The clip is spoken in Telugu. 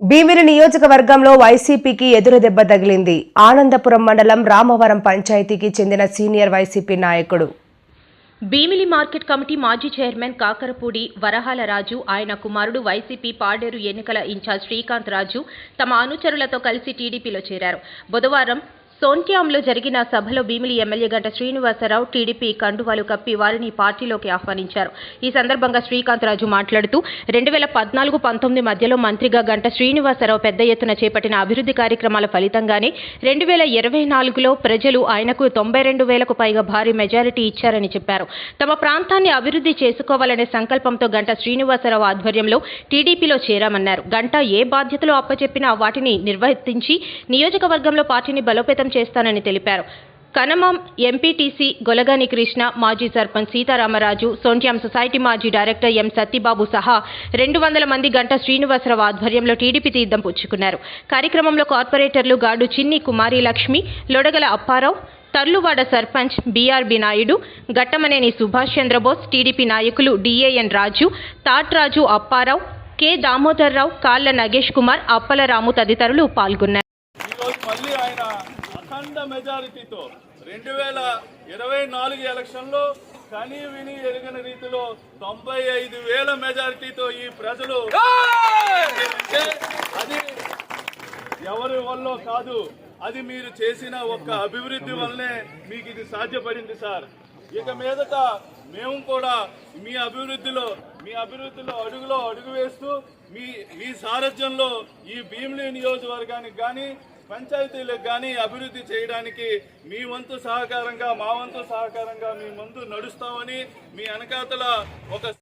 భీమిలి నియోజకవర్గంలో వైసీపీకి ఎదురు దెబ్బ తగిలింది. ఆనందపురం మండలం రామవరం పంచాయతీకి చెందిన సీనియర్ వైసీపీ నాయకుడు. భీమిలి మార్కెట్ కమిటీ మాజీ చైర్మన్ కాకరపూడి వరహాల రాజు ఆయన కుమారుడు వైసీపీ పాడేరు ఎన్నికల ఇన్ఛార్జ్ శ్రీకాంత్ రాజు తమ అనుచరులతో కలిసి టీడీపీలో చేరారు. బుధవారం సోంట్యాంలో జరిగిన సభలో భీమిలి ఎమ్మెల్యే గంట శ్రీనివాసరావు టీడీపీ కండువాలు కప్పి వారిని పార్టీలోకి ఆహ్వానించారు. ఈ సందర్భంగా శ్రీకాంత్ రాజు మాట్లాడుతూ రెండు వేల పద్నాలుగు పంతొమ్మిది మధ్యలో మంత్రిగా గంట శ్రీనివాసరావు పెద్ద ఎత్తున చేపట్టిన అభివృద్ధి కార్యక్రమాల ఫలితంగానే రెండు వేల ఇరవై నాలుగులో ప్రజలు ఆయనకు తొంభై రెండు వేలకు పైగా భారీ మెజారిటీ ఇచ్చారని చెప్పారు. తమ ప్రాంతాన్ని అభివృద్ధి చేసుకోవాలనే సంకల్పంతో గంట శ్రీనివాసరావు ఆధ్వర్యంలో టీడీపీలో చేరామన్నారు. గంట ఏ బాధ్యతలు అప్పచెప్పినా వాటిని నిర్వర్తించి నియోజకవర్గంలో పార్టీని బలోపేతం చేస్తానని తెలిపారు. కనమం ఎంపీటీసీ గొలగాని కృష్ణ మాజీ సర్పంచ్ సీతారామరాజు సొంట్యాం సొసైటీ మాజీ డైరెక్టర్ ఎం సత్యబాబు సహా రెండు వందల మంది గంట శ్రీనివాసరావు ఆధ్వర్యంలో టీడీపీ తీర్థం పుచ్చుకున్నారు. కార్యక్రమంలో కార్పొరేటర్లు గాడు చిన్ని కుమారి లక్ష్మి లొడగల అప్పారావు తర్లువాడ సర్పంచ్ బీఆర్బి నాయుడు గట్టమనేని సుభాష్ చంద్రబోస్ టీడీపీ నాయకులు డిఏఎన్ రాజు తాట్రాజు అప్పారావు కె దామోదర్రావు కాళ్ళ నగేష్ కుమార్ అప్పలరాము తదితరులు పాల్గొన్నారు. అఖండ మెజారిటీతో రెండు వేల ఇరవై నాలుగు ఎలక్షన్లో కనీ విని ఎరుగని రీతిలో తొంభై ఐదు వేల మెజారిటీతో ఈ ప్రజలు అది ఎవరి వల్ల కాదు. అది మీరు చేసిన ఒక్క అభివృద్ధి వల్లనే మీకు ఇది సాధ్యపడింది సార్. ఇక మీదట మేము కూడా మీ అభివృద్ధిలో మీ అభివృద్ధిలో అడుగులో అడుగు వేస్తూ మీ మీ సారథ్యంలో ఈ భీమిలి నియోజకవర్గానికి కానీ పంచాయతీలకు కానీ అభివృద్ధి చేయడానికి మీ వంతు సహకారంగా మా వంతు సహకారంగా మీ ముందు నడుస్తామని మీ వెనకాతల ఒక